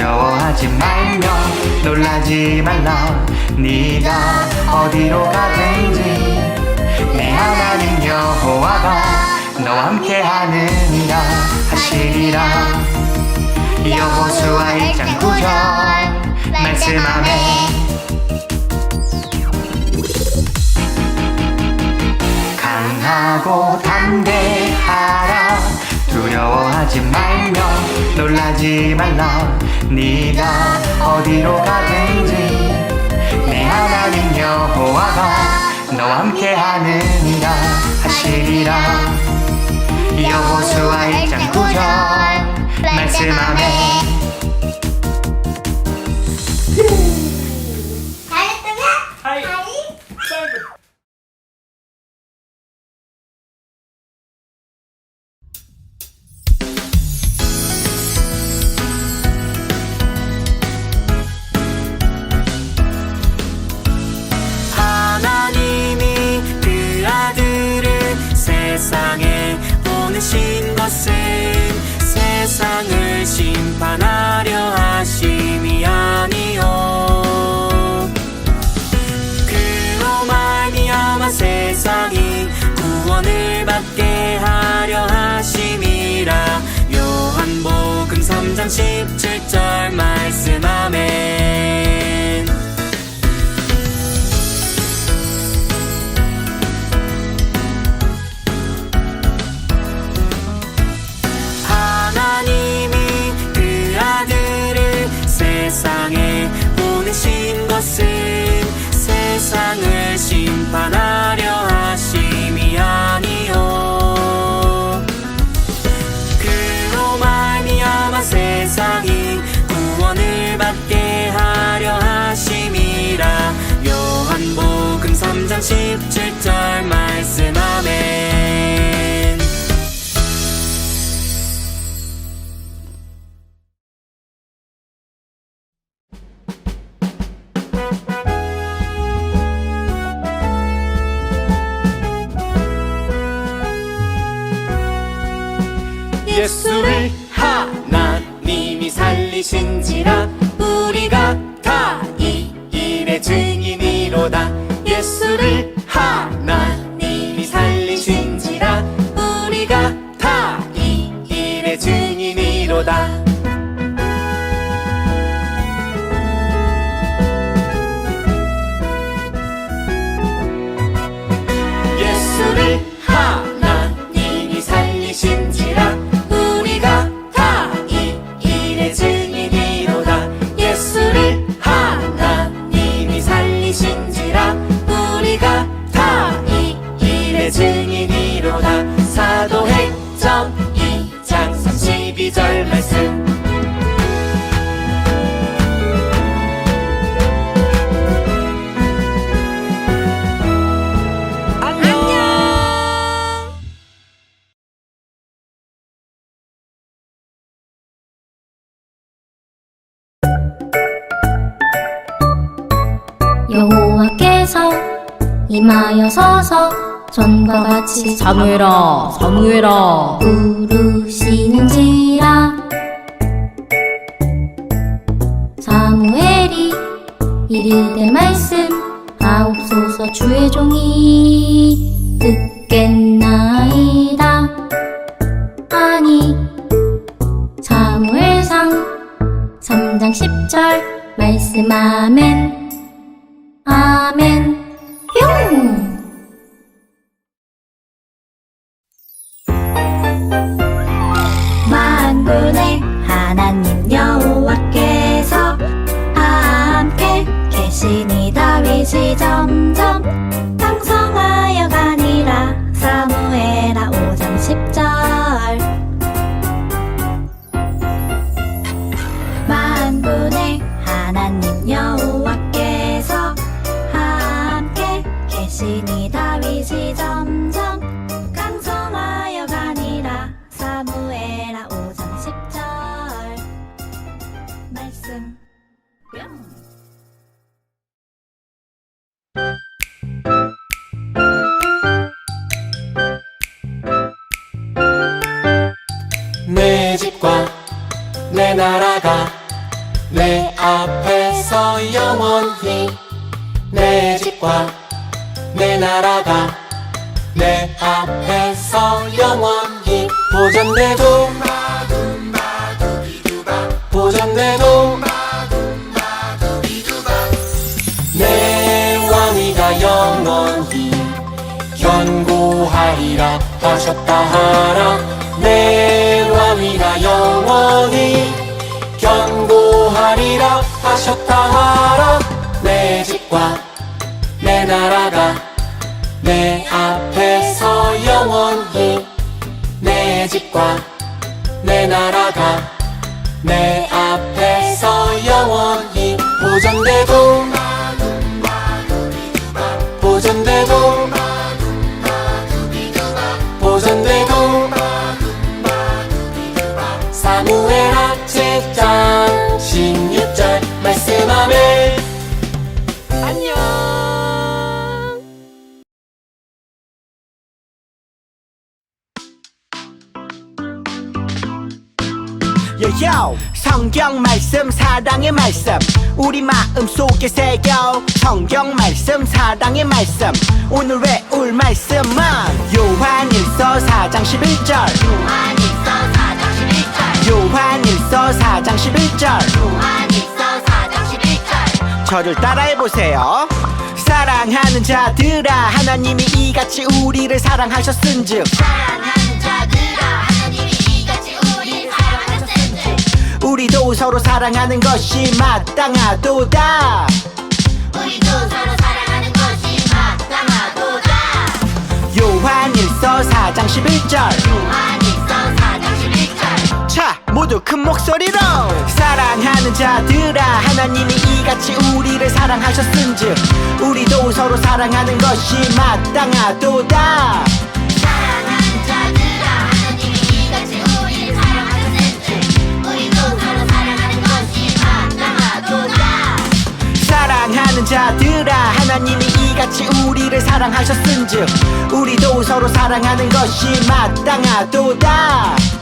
두려워하지 말며 놀라지 말라. 네가 어디로 가든지 내 하나님 여호와가 너와 함께 하느니라. 하시리라. 여호수아 1장 9절 말씀하네 강하고 담대하라. 두려워하지 말며 놀라지 말라. 네가 어디로 가든지 내 하나님 여호와가 너와 함께 하느니라. 하시리라. 여호수아 1장 9절. 말씀하네 17절 말씀 아멘 17절 말씀 아멘. 예수를 하나님이 살리신지라 예수를 하나님이 살리신지라. 우리가 다 이 일의 증인이로다. 예수를 하나님이 살리신지라. 우리가 다 이 일의 증인이로다. 사도행전 2장 32절 말씀 여호와께서 임하여 서서 전과 같이 사무엘아, 사무엘아. 부르시는지라 사무엘이 이르되 말씀하옵소서 주의 종이 듣겠나이다 하니 사무엘상 3장 10절 말씀 아멘 아멘. 뿅 뿅내 집과 내 나라가 내 앞에서 영원히 내 집과 내 나라가 내 앞에서 영원히 보존되고 보존되고 하리라 하셨다 하라. 내 왕위가 영원히 견고하리라 하셨다 하라. 내 집과 내 나라가 내 앞에서 영원히 내 집과 내 나라가 내 앞에서 영원히 보존되고 말씀하면. 안녕. 요요 성경 말씀 사랑의 말씀. 우리 마음 속에 새겨 성경 말씀 사랑의 말씀. 오늘 외울 말씀은? 요한일서 4장 11절. 요한일서 4장 11절. 요한일서 4장 11절 저를 따라해보세요. 사랑하는 자들아 하나님이 이같이 우리를 사랑하셨은즉. 사랑하는 자들아 하나님이 이같이 우리를 사랑하셨은즉 우리도 서로 사랑하는 것이 마땅하도다. 우리도 서로 사랑하는 것이 마땅하도다. 요한일서 4장 11절 모두 큰 목소리로 사랑하는 자들아 하나님이 이같이 우리를 사랑하셨은즉 우리도 서로 사랑하는 것이 마땅하도다. 사랑하는 자들아 하나님이 이같이 우리를 사랑하셨은즉 우리도 서로 사랑하는 것이 마땅하도다. 사랑하는 자들아 하나님이 이같이 우리를 사랑하셨은즉 우리도 서로 사랑하는 것이 마땅하도다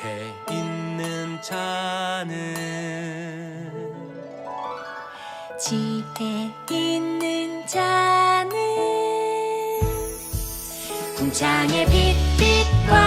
지혜 있는 자는 지혜 있는 자는 궁창의 빛빛과